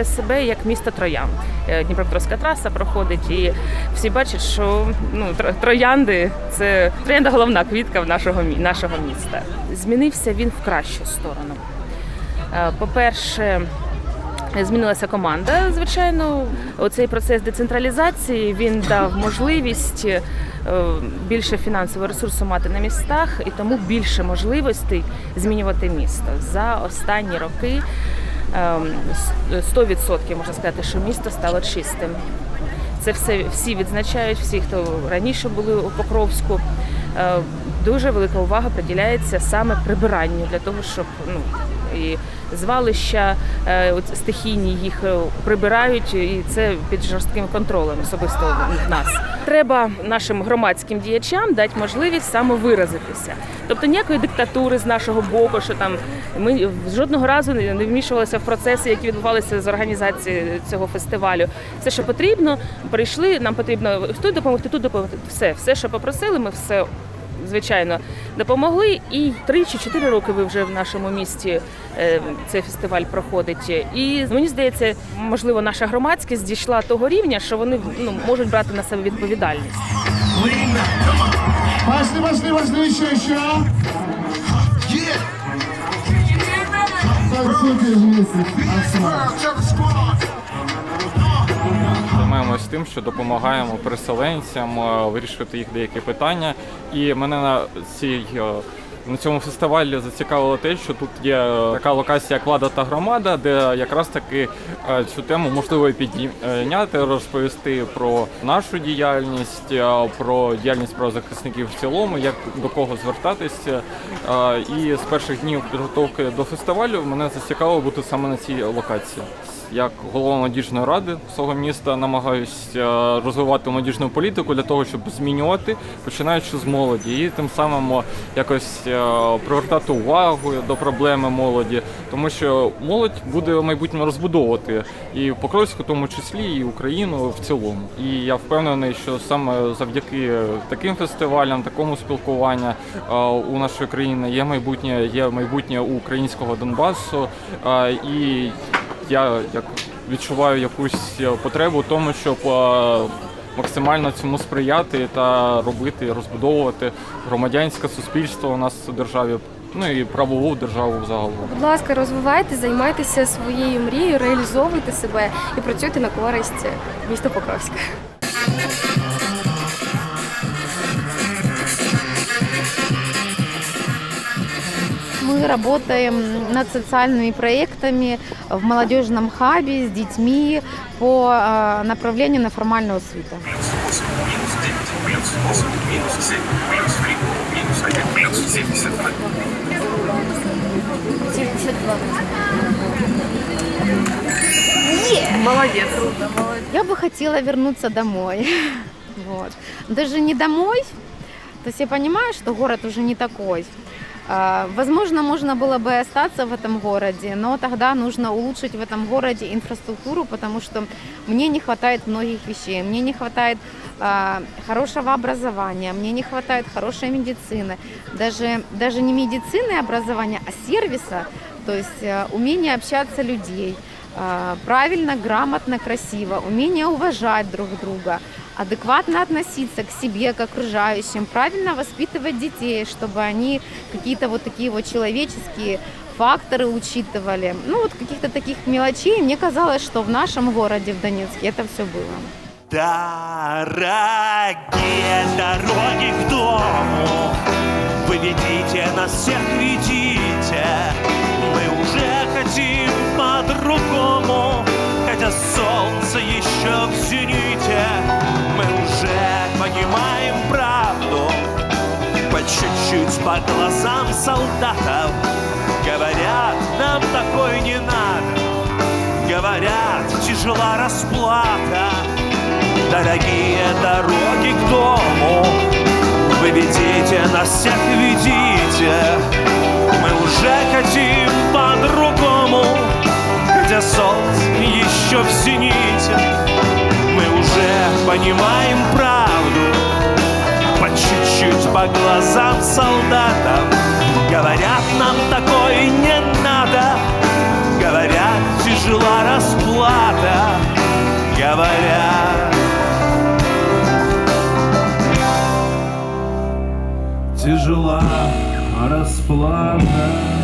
Позиціонує себе як місто Троян. Е, Дніпропетровська траса проходить, і всі бачать, що ну тро- троянди це троянда головна квітка в нашого нашого міста. Змінився він в кращу сторону. Е, По-перше, Змінилася команда. Звичайно, оцей процес децентралізації він дав можливість е, більше фінансового ресурсу мати на містах і тому більше можливостей змінювати місто за останні роки. Ем, с- 100% можна сказати, що місто стало чистим. Це все всі відзначають, всі, хто раніше були у Покровську. Е, Дуже велика увага приділяється саме прибиранню для того, щоб ну і звалища е, стихійні їх е, прибирають, і це під жорстким контролем особисто в нас. Треба нашим громадським діячам дати можливість самовиразитися. Тобто ніякої диктатури з нашого боку, що там ми жодного разу не вмішувалися в процеси, які відбувалися з організації цього фестивалю. Все, що потрібно, прийшли. Нам потрібно тут допомогти, тут допомогти. Все, все, що попросили, ми все. Звичайно, допомогли, і три чи чотири роки ви вже в нашому місті е, цей фестиваль проходить. І мені здається, можливо, наша громадськість дійшла того рівня, що вони ну можуть брати на себе відповідальність. Пошли, пошли, пошли, еще, еще. Танцуйте вместе. Асфальт. Займаємось тим, що допомагаємо переселенцям е, вирішувати їх деякі питання. І мене на цій е, на цьому фестивалі зацікавило те, що тут є е, така локація як влада та громада, де якраз таки цю тему можливо підняти, розповісти про нашу діяльність, про діяльність правозахисників в цілому, як до кого звертатися. І з перших днів підготовки до фестивалю мене зацікавило бути саме на цій локації. Як голова молодіжної ради свого міста намагаюся розвивати молодіжну політику для того, щоб змінювати, починаючи з молоді, і тим самим е, якось е, привертати увагу до проблеми молоді, тому що молодь буде в майбутньому розбудовувати і Покровську, в тому числі, і Україну в цілому. І я впевнений, що саме завдяки таким фестивалям, такому спілкуванню е, у нашої країни є майбутнє, є майбутнє у українського Донбасу. е, І я як відчуваю якусь е, потребу в тому, щоб е, максимально цьому сприяти та робити, розбудовувати громадянське суспільство у нас у державі, ну і правову державу взагалом. Будь ласка, розвивайте, займайтеся своєю мрією, реалізовуйте себе і працюйте на користь міста Покровська. Мы работаем над социальными проектами в молодежном хабе с детьми по э, направлению неформального освіти. Я бы хотела вернуться домой. Вот. Даже не домой. То есть я понимаю, что город уже не такой. А, Возможно, можно было бы остаться в этом городе, но тогда нужно улучшить в этом городе инфраструктуру, потому что мне не хватает многих вещей. Мне не хватает а, хорошего образования, мне не хватает хорошей медицины. Даже, даже не медицины и образования, а сервиса, то есть э, умение общаться людей, а, правильно, грамотно, красиво, умение уважать друг друга, адекватно относиться к себе, к окружающим, правильно воспитывать детей, чтобы они какие-то вот такие вот человеческие факторы учитывали. Ну вот каких-то таких мелочей. Мне казалось, что в нашем городе, в Донецке, это все было. Дорогие дороги к дому, вы ведите нас всех, ведите. Мы уже хотим по-другому, хотя солнце еще в зените. Понимаем правду, по чуть-чуть по глазам солдатов. Говорят, нам такой не надо, говорят, тяжела расплата. Дорогие дороги к дому Вы ведите нас всех, ведите. Мы уже хотим по-другому Хотя солнце еще в зените. Мы уже понимаем правду чуть-чуть по глазам солдатам. Говорят, нам такое не надо. Говорят, тяжела расплата. Говорят. Тяжела расплата.